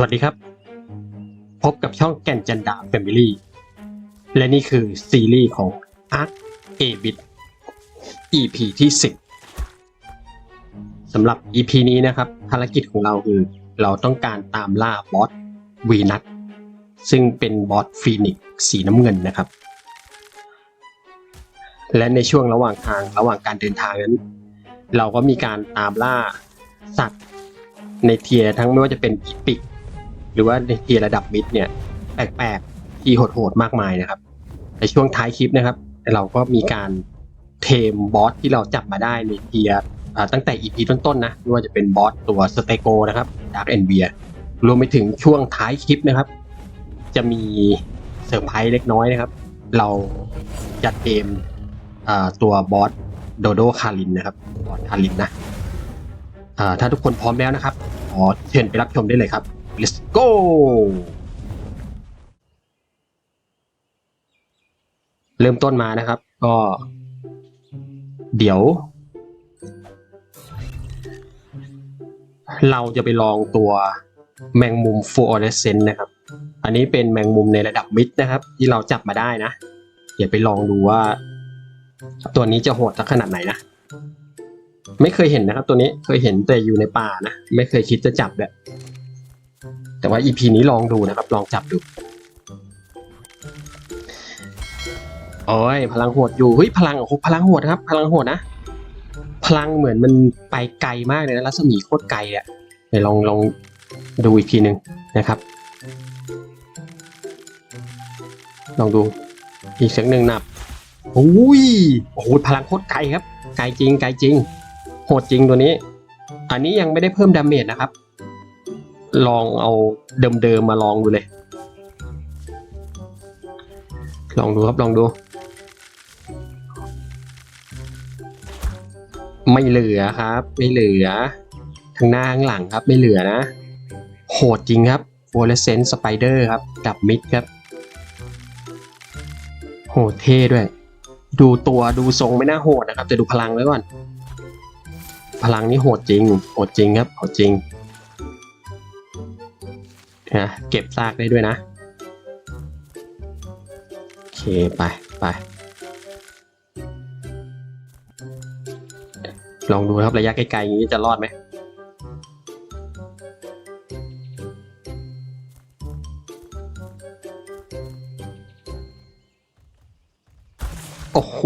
สวัสดีครับ พบกับช่องแก่นจันดาแฟมิลี่และนี่คือซีรีส์ของ Arc A Bit EP ที่ 10สำหรับ EP นี้นะครับ ภารกิจของเราคือ เราต้องการตามล่าบอสวีนัทซึ่งเป็นบอสฟีนิกสีน้ำเงินนะครับ และในช่วงระหว่างทางระหว่างการเดินทางนั้น เราก็มีการตามล่าสัตว์ในเทียทั้งไม่ว่าจะเป็นอีพิก รือว่าในเทียระดับมิดเนี่ยแปลกๆที่โหดๆมากมายนะครับ ในช่วงท้ายคลิปนะครับ เราก็มีการเทมบอสที่เราจับมาได้ในเทียตั้งแต่ EP ต้นๆนะไม่ว่าจะเป็นบอสตัวสเตโกนะครับดาร์กแอนเบียรวมไปถึงช่วงท้ายคลิปนะครับ จะมีเซอร์ไพรส์เล็กน้อยนะครับ เราจัดเกมตัวบอสโดโดคารินนะครับบอสคารินนะถ้าทุกคนพร้อมแล้วนะครับ ขอเชิญไปรับชมได้เลยครับ let's go เริ่มต้นมานะครับ ก็ เดี๋ยว เราจะไปลองตัวแมงมุมฟลูออเรสเซนต์นะครับ อันนี้เป็นแมงมุมในระดับมิดนะครับ ที่เราจับมาได้นะ เดี๋ยวไปลองดูว่า ตัวนี้จะโหดสักขนาดไหนนะ ไม่เคยเห็นนะครับ ตัวนี้เคยเห็นแต่อยู่ในป่านะ ไม่เคยคิดจะจับแบบ แต่ว่า EP นี้ลองดูนะครับ ลองจับดู โอ้ยพลังโหดอยู่ เฮ้ยพลังโอ้โหพลังโหดครับ พลังโหดนะ พลังเหมือนมันไปไกลมากเลยนะรัศมีโคตรไกลอะเดี๋ยวลองลองดูอีกทีหนึ่งนะครับ ลองดูอีกสักหนึ่งนับโอ้ยโอ้โหพลังโคตรไกลครับ ไกลจริงไกลจริงโหดจริงตัวนี้ อันนี้ยังไม่ได้เพิ่มดาเมจนะครับ ลองเอาเดิมๆมาลองดูเลย ลองดูครับลองดู ไม่เหลือครับ ไม่เหลือข้างหน้าข้างหลังครับ ไม่เหลือนะ โหดจริงครับโฟลเลสเซนสไปเดอร์ครับ ดับมิดครับ โหดเท่ด้วย ดูตัวดูทรงไม่น่าโหดนะครับแต่ดูพลังไว้ก่อน พลังนี่โหดจริง โหดจริงครับ โหดจริง นะเก็บซากได้ด้วยนะ โอเค ไปไปลองดูครับระยะไกลๆอย่างนี้จะรอดไหมโอ้โห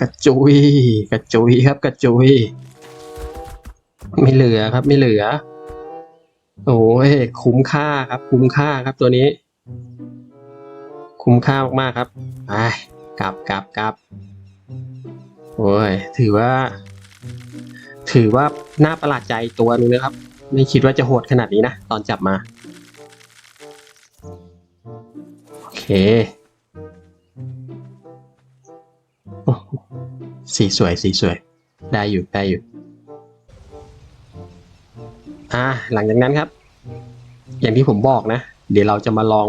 กระจุย กระจุยครับ กระจุย ไม่เหลือครับ ไม่เหลือ โอ้ยคุ้มค่าครับ คุ้มค่าครับตัวนี้ คุ้มค่ามากๆครับไปกลับกลับกลับโอ้ยถือว่า ถือว่าน่าประหลาดใจตัวนึงนะครับ ไม่คิดว่าจะโหดขนาดนี้นะตอนจับมาโอเคสีสวยสีสวย ได้อยู่ได้อยู่ อ่าหลังจากนั้นครับ อย่างที่ผมบอกนะ เดี๋ยวเราจะมาลอง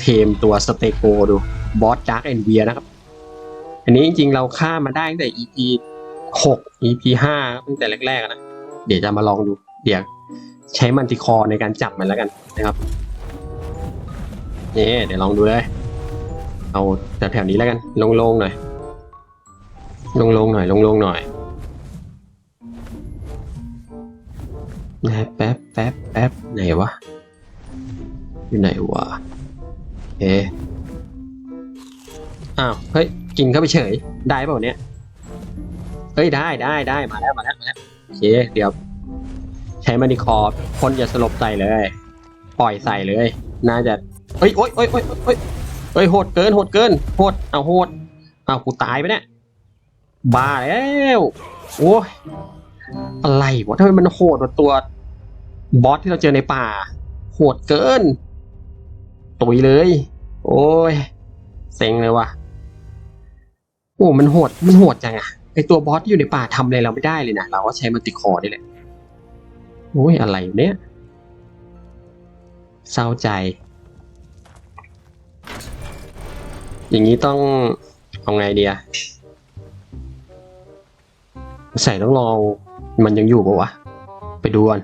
เทมตัวสเตโกดูบอสดาร์กแอนเวียนะครับ อันนี้จริงๆเราฆ่ามาได้ตั้งแต่ EP 6 EP 5ตั้งแต่แรกๆนะ เดี๋ยวจะมาลองดูเดี๋ยวใช้มันติคอในการจับมันแล้วกันนะครับนี่เดี๋ยวลองดูเลย เอาแต่แถวนี้แล้วกัน ลงๆหน่อย ลงๆหน่อย ลงๆหน่อย นะแป๊บแป๊บแป๊บไหนวะ อยู่ไหนวะเออ้าว เฮ้ย กินเข้าไปเฉย ได้เปล่าเนี่ยเฮ้ย ได้ได้ได้มาแล้ว มาแล้ว มาแล้ว โอเค เดี๋ยว ใช้มานิคอร์พ่นอย่าสลบใส่เลย ปล่อยใส่เลย น่าจะ เฮ้ยโอ๊ยโอ๊ยโอ๊ยโอ๊ยเฮ้ย โหดเกิน โหดเกิน โหด เอาโหด เอากูตายไปเนี่ย บ้าแล้ว โอ้ยอะไรวะทำไมมันโหดกว่าตัว บอสที่เราเจอในป่าโหดเกิน ตุยเลย โอ้ยเซ็งเลยว่ะโอ้มันโหดมันโหดจังอะไอตัวบอสที่อยู่ในป่าทำอะไรเราไม่ได้เลยนะเราก็ใช้มันติคอร์นี่แหละโอ้ยอะไรเนี่ยเศร้าใจ อย่างนี้ต้องเอาไงดีอะใส่ต้องลองมันยังอยู่ปะวะ ไปดูก่อน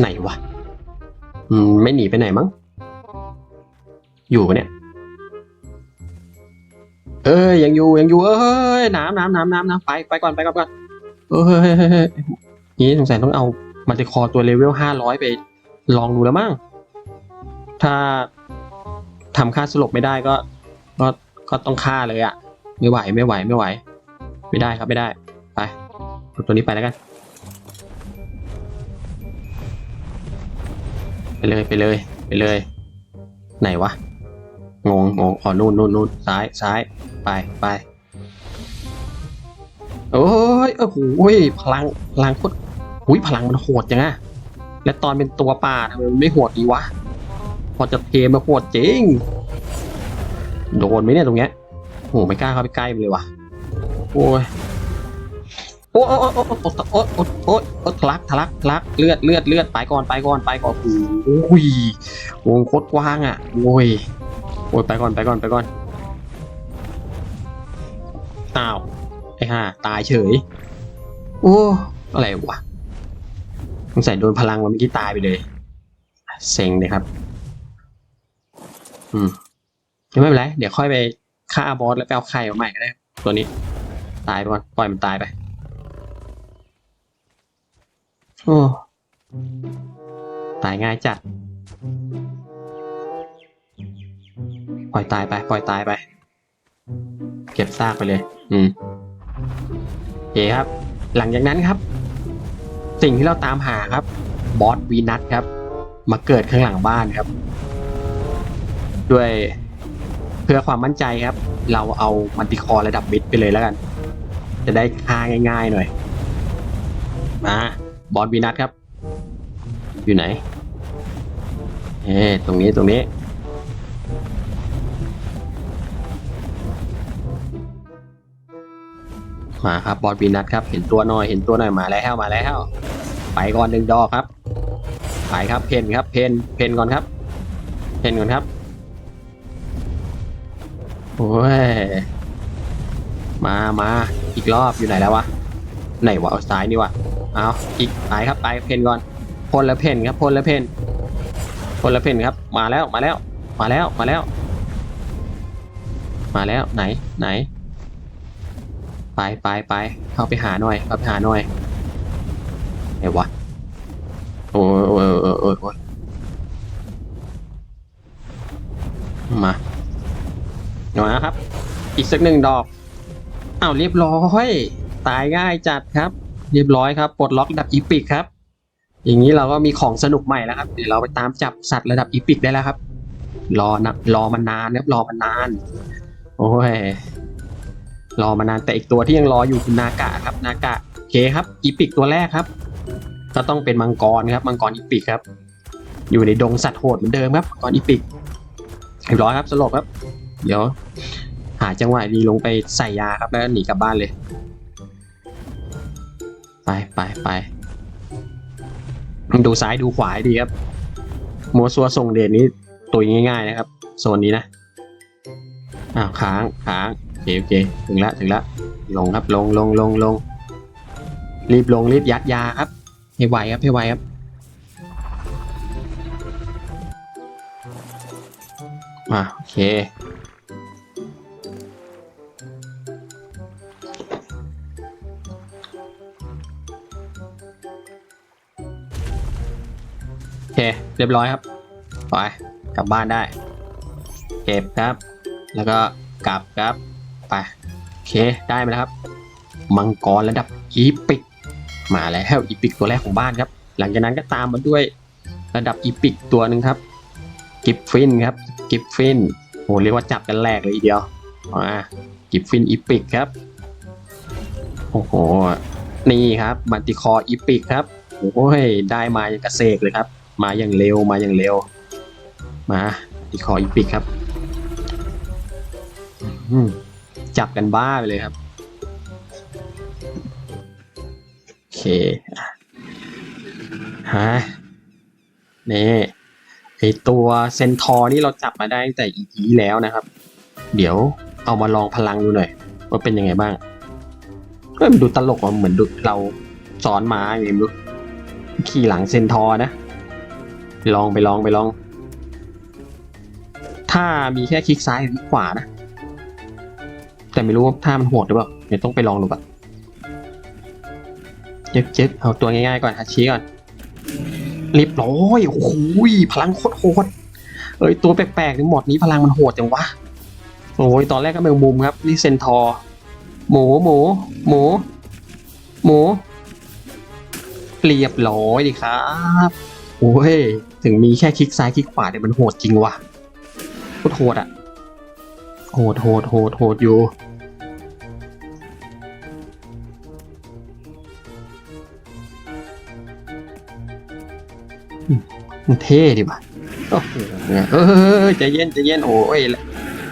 ไหนวะอืมไม่หนีไปไหนมั้ง อยู่ปะเนี่ย เอ้ยยังอยู่ยังอยู่เอ้ยน้ำน้ำน้ำน้ำน้ำไปไปก่อนไปก่อนก่อนเอ้ยเฮ้ยยยนี่สงสัยต้องเอามันติคอตัวเลเวลห้าร้อยไป ลองดูแล้วมั้งถ้าทำค่าสลบไม่ได้ก็ ก็ก็ต้องฆ่าเลยอะไม่ไหวไม่ไหวไม่ไหว ไม่ได้ครับไม่ได้ ไปเอาตัวนี้ไปแล้วกัน ไปเลยไปเลยไปเลย ไหนวะ งงงงอ๋อนู่นนู่นนู่นซ้ายซ้ายไปไปโอ้ยโอ้โหพลังพลังโคตรอุ้ยพลังมันโหดจังอะและตอนเป็นตัวป่าทำไมมันไม่โหดดีวะ พอจะเกมมาโหดจริง โดนไหมเนี่ยตรงเนี้ยโอ้ไม่กล้าเข้าไปใกล้เลยวะโอ้ย โอ้โอ้โอ้โอ้โอ้โอ้โอ้โอ้โอ้โอ้ทะลักทะลักทะลักเลือดเลือดเลือดไปก่อนไปก่อนไปก่อนโอ้ยวงโคตรกว้างอะโอ้ยโอ้ยไปก่อนไปก่อนไปก่อนอ้าวไอ้ห่าตายเฉย โอ้อะไรวะสงสัยโดนพลังมันเมื่อกี้ตายไปเลยเซ็งเลยครับ อืมยังไม่เป็นไร เดี๋ยวค่อยไปฆ่าบอสแล้วไปเอาไข่มาใหม่ก็ได้ ตัวนี้ ตายไปก่อน ปล่อยมันตายไป โอ้ ตายง่ายจัด ปล่อยตายไป ปล่อยตายไป เก็บซากไปเลย อืมโอเคครับ หลังจากนั้นครับ สิ่งที่เราตามหาครับ บอสวีนัทครับ มาเกิดข้างหลังบ้านครับ ด้วยเพื่อความมั่นใจครับ เราเอามันติคอระดับมิดไปเลยแล้วกัน จะได้ฆ่าง่ายๆหน่อย มา บอสวีนัทครับ อยู่ไหน เอ๊ตรงนี้ตรงนี้ มาครับบอสวีนัทครับ เห็นตัวหน่อยเห็นตัวหน่อยมาแล้วมาแล้วไปก่อนหนึ่งดอกครับไปครับเพนครับเพนเพนก่อนครับ เพนก่อนครับโอ้ยมามาอีกรอบอยู่ไหนแล้ววะ ไหนวะเอาซ้ายนี่วะ เอาอีกไปครับไปเพนก่อนพ่นแล้วเพนครับพ่นแล้วเพนพ่นแล้วเพนครับ มาแล้วมาแล้ว มาแล้วมาแล้ว มาแล้วไหนไหน ไปไปไปเข้าไปหาหน่อยเข้าไปหาหน่อยไหนวะโอ้ยโอ้ยโอ้ยโอ้ยโอ้ยมามาครับ อีกสักหนึ่งดอกอ้าวเรียบร้อย ตายง่ายจัดครับ เรียบร้อยครับปลดล็อกระดับอีพิกครับ อย่างนี้เราก็มีของสนุกใหม่แล้วครับเดี๋ยวเราไปตามจับสัตว์ระดับอีพิกได้แล้วครับ รอนะรอมานานครับรอมานาน โอ้ยรอมานานแต่อีกตัวที่ยังรออยู่คือนากะครับนากะโอเคครับอีพิกตัวแรกครับ ก็ต้องเป็นมังกรครับมังกรอีพิกครับ อยู่ในดงสัตว์โหดเหมือนเดิมครับมังกรอีพิกเรียบร้อยครับสลบครับ เดี๋ยว หาจังหวะดีลงไปใส่ยาครับแล้วหนีกลับบ้านเลย ไปไปไปดูซ้ายดูขวาให้ดีครับมัวซัวส่งเดชนี้ตุยง่ายๆนะครับ โซนนี้นะอ้าวค้างค้างโอเคโอเคถึงละถึงละลงครับลงลงลงลงรีบลงรีบยัดยาครับให้ไวครับให้ไวครับอ่าโอเค เรียบร้อยครับ ไป กลับบ้านได้ เก็บครับ แล้วก็กลับครับ ไป โอเค ได้มาแล้วครับ มังกรระดับอีพิก มาแล้วอีพิกตัวแรกของบ้านครับ หลังจากนั้นก็ตามมาด้วยระดับอีพิกตัวหนึ่งครับ กิฟฟินครับ กิฟฟินโหเรียกว่าจับกันแรกเลยทีเดียว อ่า กิฟฟินอีพิกครับ โอ้โห นี่ครับ มันติคออีพิกครับโอ้ย ได้มาอย่างกระเสกเลยครับ มาอย่างเร็วมาอย่างเร็ว มาติคออีพิกครับจับกันบ้าไปเลยครับ โอเคอะฮะนี่ไอตัวเซนทอร์นี่เราจับมาได้ตั้งแต่ EP แล้วนะครับ เดี๋ยวเอามาลองพลังดูหน่อย ว่าเป็นยังไงบ้างก็มันดูตลกอะเหมือนดูเราสอนม้าอย่างนี้ดูขี่หลังเซนทอร์นะ ลองไปลองไปลอง ถ้ามีแค่คลิกซ้ายกับคลิกขวานะ แต่ไม่รู้ว่าถ้ามันโหดหรือเปล่าเดี๋ยวต้องไปลองดูก่อนเจ๊กเจ๊กเอาตัวง่ายๆก่อนฮาชิก่อนเรียบร้อยโอ้โหพลังโคตรโหดเอ้ยตัวแปลกๆในหมดนี้พลังมันโหดจังวะโอ้ยตอนแรกก็เป็นมุมครับ นี่เซนทอร์หมูหมูหมูหมูเรียบร้อยดิครับ โอ้ย ถึงมีแค่คลิกซ้ายคลิกขวาเนี่ยมันโหดจริงว่ะโคตรโหดอะโหดโหดโหดโหดอยู่มันเท่ดิว่ะโอ้โหเนี่ยเออใจเย็นใจเย็นโอ้ย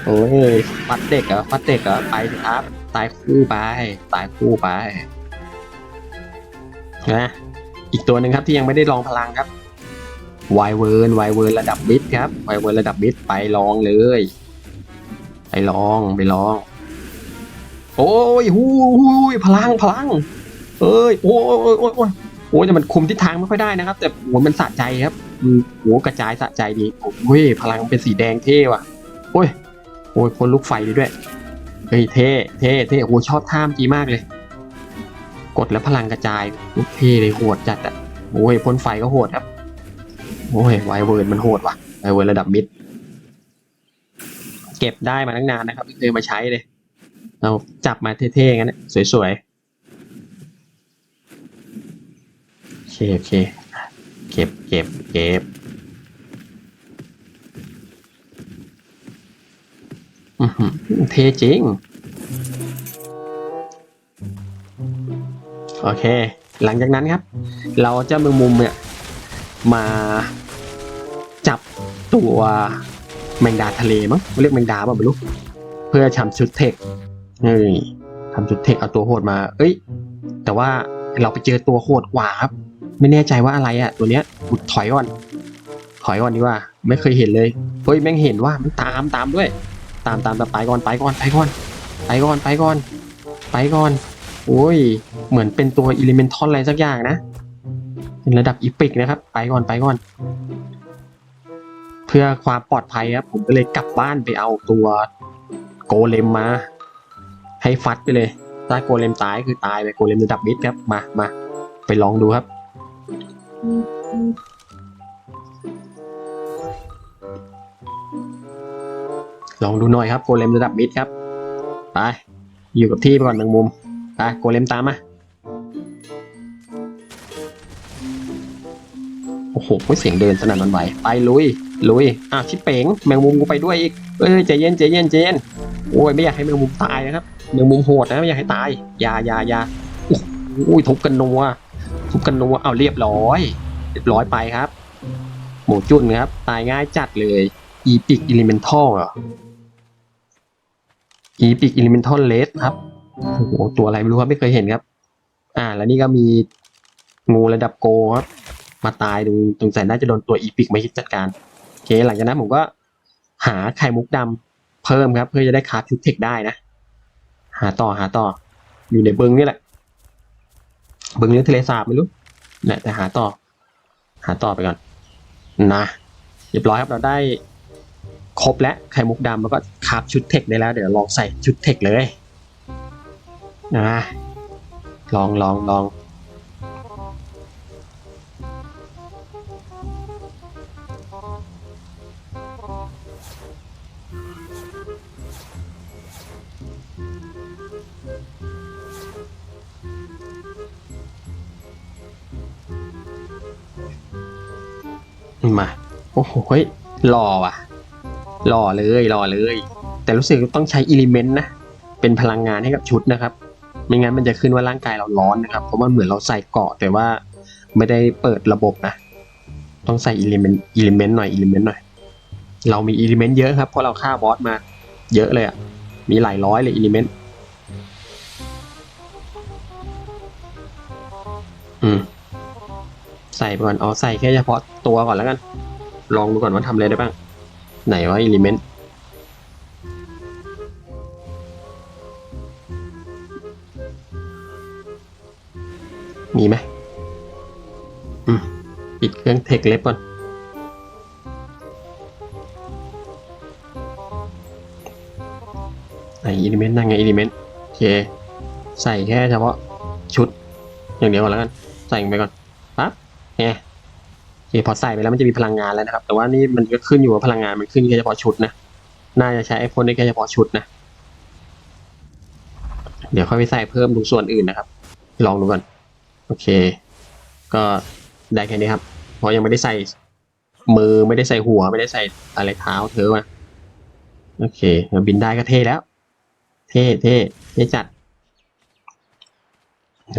โอ้ยฟัดเด็กเหรอฟัดเด็กเหรอไปสิครับ ตายคู่ไป ตายคู่ไปนะอีกตัวหนึ่งครับที่ยังไม่ได้ลองพลังครับ ไวเวิร์นไวเวิร์นระดับบิทครับไวเวิร์นระดับบิทไปลองเลย ไปลองไปลอง โอ้ยหูหูยพลังพลังเอ้ยโอ้ยโอ้ยโอ้ยโอ้ยโอ้ยแต่มันคุมทิศทางไม่ค่อยได้นะครับ แต่โอ้ยมันสะใจครับอืมโอ้กระจายสะใจดีโอ้ยพลังเป็นสีแดงเท่ว่ะโอ้ยโอ้ยพ่นลูกไฟดีด้วยเฮ้ยเท่เท่เท่โอ้ชอบท่ามจีมากเลย กดแล้วพลังกระจายลูกเท่เลยโหดจัดอะโอ้ยพ่นไฟก็โหดครับ โอ้ยไวเวิร์นมันโหดว่ะไวเวิร์นระดับมิด เก็บได้มาตั้งนานนะครับไม่เคยมาใช้เลย เราจับมาเท่ๆงั้นสวยๆ โอเคโอเค เก็บเก็บเก็บเท่จริง โอเค หลังจากนั้นครับ เราจะมือมุมเนี่ย มาจับตัวแมงดาทะเลมั้งเรียกแมงดาเปล่าไม่รู้เพื่อทำชุดเทคเฮ้ยทำชุดเทคเอาตัวโหดมา เอ้ย แต่ว่าเราไปเจอตัวโหดกว่าครับ ไม่แน่ใจว่าอะไรอะตัวเนี้ยอุดถอยก่อน ถอยก่อนดีกว่า ไม่เคยเห็นเลยเฮ้ยแม่งเห็นว่ามันตามตามด้วย ตามตามตามไปก่อนไปก่อนไปก่อนไปก่อนไปก่อนไปก่อนโอ้ย เหมือนเป็นตัวอิเลเมนทอนอะไรสักอย่างนะ เป็นระดับอีพิกนะครับ ไปก่อนไปก่อน เพื่อความปลอดภัยครับ ผมก็เลยกลับบ้านไปเอาตัวโกเลมมา ให้ฟัดไปเลย ถ้าโกเลมตายคือตายไปโกเลมระดับมิดครับมามาไปลองดูครับลองดูหน่อยครับโกเลมระดับมิดครับ ไป อยู่กับที่ไปก่อนหนึ่งมุม ไปโกเลมตามมา โอ้โหเสียงเดินสนั่นหวันไหวไปลุยลุยอ้าวชิปเป๋งแมงมุมกูไปด้วยอีกเอ้ยใจเย็นใจเย็นใจเย็นโอ้ยไม่อยากให้แมงมุมตายนะครับแมงมุมโหดนะไม่อยากให้ตายยายายาโอ้โหทุบกันนัวทุบกันนัวเอาเรียบร้อยเรียบร้อยไปครับ หมูจุนครับ ตายง่ายจัดเลยอีพิกอิลิเมนทัลเหรออีพิกอิลิเมนทัลเลสครับโอ้โหตัวอะไรไม่รู้ครับไม่เคยเห็นครับ อ่า แล้วนี่ก็มีงูระดับโกครับ มาตายตรงตรงใส่น่าจะโดนตัวอีพิกมาฮิตจัดการโอเคหลังจากนั้นผมก็หาไข่มุกดำเพิ่มครับ เพื่อจะได้คราฟชุดเทคได้นะ หาต่อหาต่อ อยู่ในเบึงนี่แหละ เบึงหรือทะเลสาบไม่รู้แหละแต่หาต่อ หาต่อไปก่อนนะเรียบร้อยครับเราได้ครบแล้วไข่มุกดำแล้วก็คาฟชุดเทคได้แล้ว เดี๋ยวลองใส่ชุดเทคเลยนะลองลองลอง เฮ้ยหล่อว่ะหล่อเลยหล่อเลย แต่รู้สึกต้องใช้อิเลเมนต์นะ เป็นพลังงานให้กับชุดนะครับ ไม่งั้นมันจะขึ้นว่าร่างกายเราร้อนนะครับ เพราะว่าเหมือนเราใส่เกาะแต่ว่าไม่ได้เปิดระบบนะ ต้องใส่อิเลเมนต์อิเลเมนต์หน่อยอิเลเมนต์หน่อย เรามีอิเลเมนต์เยอะครับ เพราะเราฆ่าบอสมาเยอะเลยอะ่ะ มีหลายร้อยเลยอิเลเมนต์อืมใส่ก่อนเอใส่แค่เฉพาะตัวก่อนแล้วกัน ลองดูก่อนว่าทำอะไรได้บ้าง ไหนว่าอิเลเมนต์มีไหมอืมปิดเครื่องเทคเล็บก่อนไหนอิเลเมนต์นั่งไงอิเลเมนต์โอเค ใส่แค่เฉพาะชุด อย่างเดียวก่อนแล้วกัน ใส่ไปก่อนปั๊บเนี่ย พอใส่ไปแล้วมันจะมีพลังงานแล้วนะครับ แต่ว่านี่มันก็ขึ้นอยู่ว่าพลังงานมันขึ้นแค่เฉพาะชุดนะ น่าจะใช้ไอโฟนได้แค่เฉพาะชุดนะ เดี๋ยวค่อยไปใส่เพิ่มตรงส่วนอื่นนะครับ ลองดูก่อน โอเค ก็ได้แค่นี้ครับ เพราะยังไม่ได้ใส่มือไม่ได้ใส่หัวไม่ได้ใส่อะไรเท้าเธอมาโอเคบินได้ก็เท่แล้ว เท่เท่เท่จัด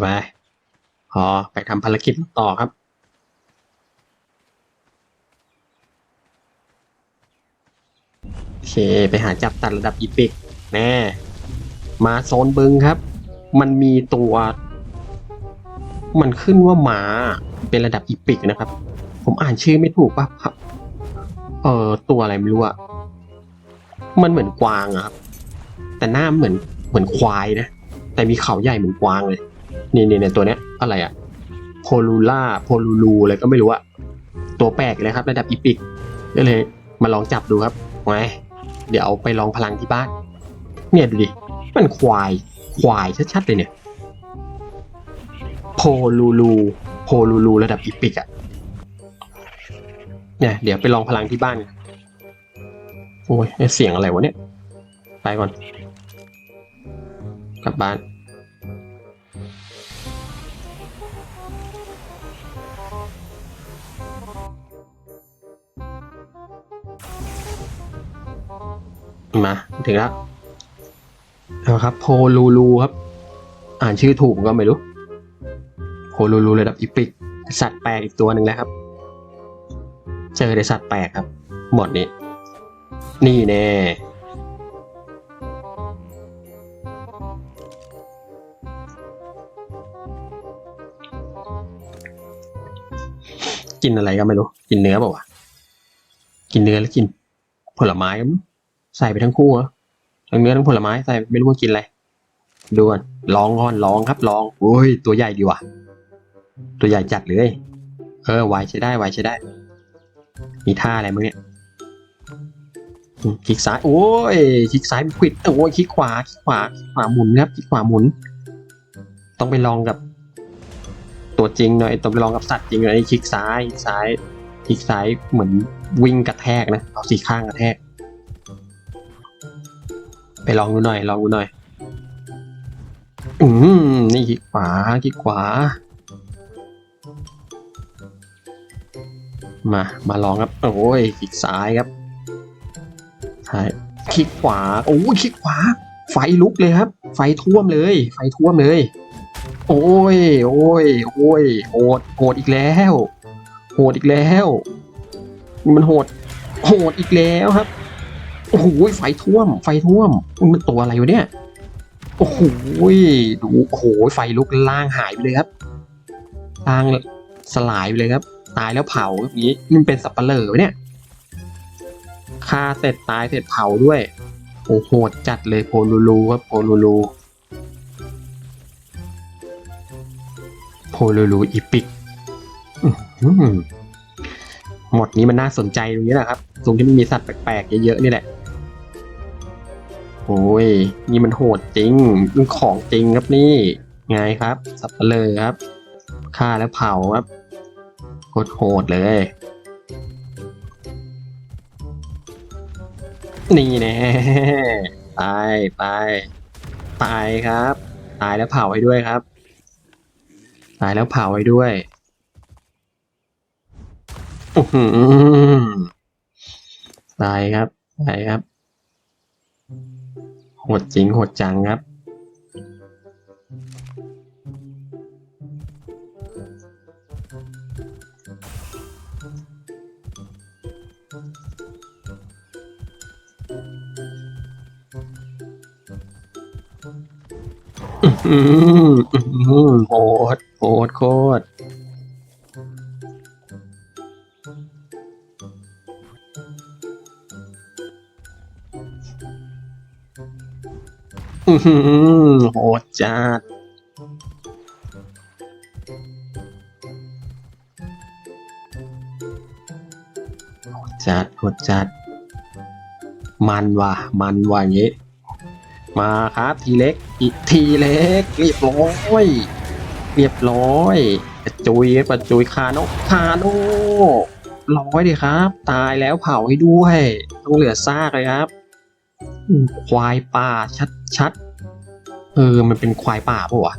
ไปพอไปทำภารกิจต่อครับ โอ เค ไปหาจับตัดระดับอีพิกแน่ มาโซนบึงครับ มันมีตัว มันขึ้นว่าหมาเป็นระดับอีพิกนะครับ ผมอ่านชื่อไม่ถูกป่ะครับ เออตัวอะไรไม่รู้อะมันเหมือนกวางอะครับ แต่หน้าเหมือนเหมือนควายนะ แต่มีเขาใหญ่เหมือนกวางเลย นี่นี่เนี่ยตัวเนี้ยอะไรอะโพลูล่าโพลูลูอะไรก็ไม่รู้อะตัวแปลกเลยครับ ระดับอีพิกก็เลยมาลองจับดูครับไง เดี๋ยวเอาไปลองพลังที่บ้าน เนี่ยดูดิ มันควาย ควายชัดๆเลยเนี่ย โพลูลู โพลูลูระดับอีพิกอะเนี่ย เดี๋ยวไปลองพลังที่บ้านกันโอ้ยเสียงอะไรวะเนี่ย ไปก่อน กลับบ้าน มาถึงแล้วเอาครับโพลูลูครับ อ่านชื่อถูกก็ไม่รู้โพลูลูระดับอีพิกสัตว์แปลกอีกตัวหนึ่งแล้วครับ เจอแต่สัตว์แปลกครับ หมดนี้ นี่แน่กินอะไรก็ไม่รู้ กินเนื้อเปล่าวะกินเนื้อแล้วกินผลไม้ก็มั้ ใส่ไปทั้งคู่เหรอทั้งเนื้อทั้งผลไม้ใส่ไม่รู้ว่ากินอะไรดูก่อนลองก่อนลองครับลองโอ้ย ตัวใหญ่ดีว่ะ ตัวใหญ่จัดเลย เออไวใช้ได้ไวใช้ได้ มีท่าอะไรมั้งเนี่ยคลิกซ้ายโอ้ยคลิกซ้ายควิดโอ้ยคลิกขวาคลิกขวาคลิกขวาหมุนครับคลิกขวาหมุน ต้องไปลองกับ ตัวจริงหน่อยต้องไปลองกับสัตว์จริงหน่อยคลิกซ้ายซ้ายคลิกซ้ายเหมือนวิ่งกระแทกนะเอาสี่ข้างกระแทก ไปลองดูหน่อยลองดูหน่อย อืมนี่คลิกขวาคลิกขวา มามาลองครับโอ้ยคลิกซ้ายครับซ้ายคลิกขวาโอ้ยคลิกขวา ไฟลุกเลยครับ ไฟท่วมเลย ไฟท่วมเลย โอ้ยโอ้ยโอ้ยโหดโหดอีกแล้ว โหดอีกแล้ว มันโหดโหดอีกแล้วครับ โอ้โหไฟท่วม ไฟท่วมมันตัวอะไรวะเนี่ย โอ้โหดูโอ้โหไฟลุกล่างหายไปเลยครับล่างสลายไปเลยครับ ตายแล้วเผาอย่างนี้มันเป็นสับปะเลอเนี่ยฆ่าเสร็จตายเสร็จเผาด้วยโอ้โหจัดเลยโพลูลูครับโพลูลูโพลูลูอีพิก หมดนี้มันน่าสนใจตรงนี้แหละครับตรงที่มันมีสัตว์แปลกๆเยอะๆนี่แหละ โอ้ย นี่มันโหดจริงมันของจริงครับนี่ ไงครับ สับปะเลอครับ ฆ่าแล้วเผาครับโคตรโหดเลย นี่แน่ไปไปตายครับ ตายแล้วเผาให้ด้วยครับ ตายแล้วเผาให้ด้วย ตายครับตายครับ โหดจริงโหดจังครับอื้อหืออื้อหือโหดโหดโคตร โหดจัดโหดจัดโหดจัด มันว่ะ มันว่ะอย่างงี้มาครับทีเล็ก อีกทีเล็ก เรียบร้อย เรียบร้อยกระจุยกระจุยคาโนคาโนร้อยดิครับ ตายแล้วเผาให้ด้วย ต้องเหลือซากเลยครับ ควายป่าชัดชัดๆ เออ มันเป็นควายป่าปะวะ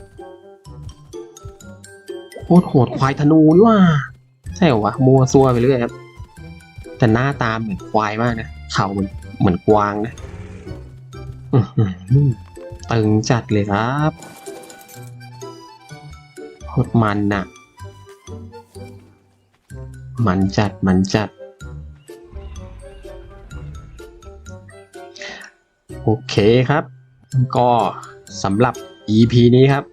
โคตรโหดควายธนูนี่ว่า ใช่เหรอวะมัวซัวไปเรื่อยครับ แต่หน้าตาเหมือนควายมากนะเขาเหมือนเหมือนกวางนะตึงจัดเลยครับโคตรมันน่ะมันจัดมันจัด โอเคครับ ก็สำหรับ EP นี้ครับ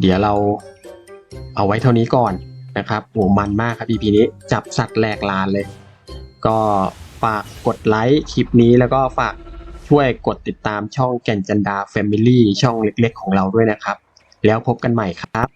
เดี๋ยวเราเอาไว้เท่านี้ก่อนนะครับโหมันมากครับ EP นี้จับสัตว์แหลกลานเลย ก็ฝากกดไลค์คลิปนี้แล้วก็ฝากช่วยกดติดตามช่องแก่นจันดา Family ช่องเล็กๆของเราด้วยนะครับ แล้วพบกันใหม่ครับ